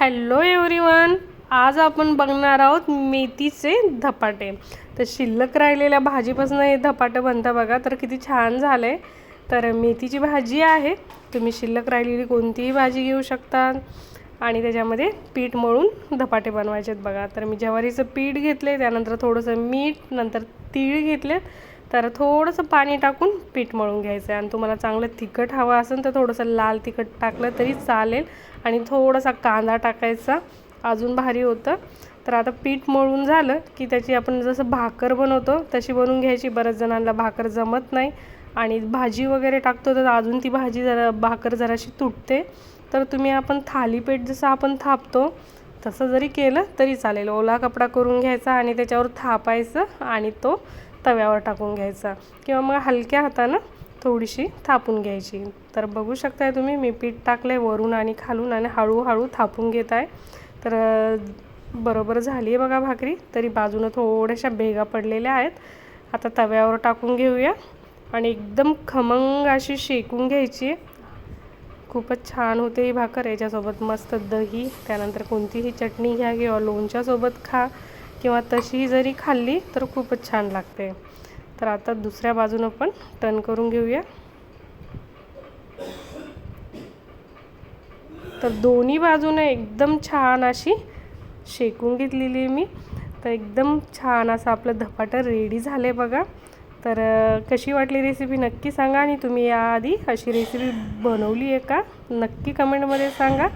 Hello everyone आज आपण बघणार आहोत मेथीचे धपाटे. तर शिल्लक राहिलेल्या भाजीपासून हे धपाटे बनतं बघा तर किती छान झालं. तर मेथीची भाजी आहे तुम्ही शिल्लक राहिलेली कोणतीही भाजी घेऊ शकता. आणि त्याच्यामध्ये पीठ मळून धपाटे बनवायचे आहेत बघा. तर मी ज्वारीचं पीठ घेतले त्यानंतर थोडंसं मीठ नंतर तीळ घेतले तर थोडंसं पाणी टाकून पीठ मळून घ्यायचं आहे आणि तुम्हाला चांगलं तिखट हवं असेल तर थोडंसं लाल तिखट टाकलं तरी चालेल. आणि थोडासा कांदा टाकायचा. अजून भारी होतं. तर आता पीठ मळून झालं की त्याची आपण जसं भाकर बनवतो तशी बनवून घ्यायची. बऱ्याच जणांना भाकर जमत नाही. आणि भाजी वगैरे टाकतो तर अजून ती भाजी जरा भाकर जराशी तुटते. तर तुम्ही आपण थालीपीठ जसं आपण थापतो तसं जरी केलं तरी चालेल. ओला कपडा करून घ्यायचा आणि त्याच्यावर थापायचं आणि तो तव्यावर टाकून घ्यायचा. किंवा मग हलक्या हातानं थोडीशी थापून घ्यायची. तर बघू शकताय तुम्ही मी पीठ टाकलं आहे वरून आणि खालून आणि हळूहळू थापून घेत आहे तर बरोबर झाली आहे बघा भाकरी. तरी बाजूनं थोड्याशा भेगा पडलेल्या आहेत. आता तव्यावर टाकून घेऊया. आणि एकदम खमंग अशी शेकून घ्यायची. खूपच छान होते ही भाकर. याच्यासोबत मस्त दही त्यानंतर कोणतीही चटणी घ्या किंवा लोणच्यासोबत खा. किंवा तशीही जरी खाल्ली तर खूपच छान लागते. तर आता दुसऱ्या बाजूनं पण टर्न करून घेऊया. तर दोन्ही बाजूनं एकदम छान अशी शेकून घेतलेली आहे मी. तर एकदम छान असं आपलं धपाटं रेडी झालं आहे बघा. तर कशी वाटली रेसिपी नक्की सांगा आणि तुम्ही याआधी अशी रेसिपी बनवली आहे का? नक्की कमेंटमध्ये सांगा.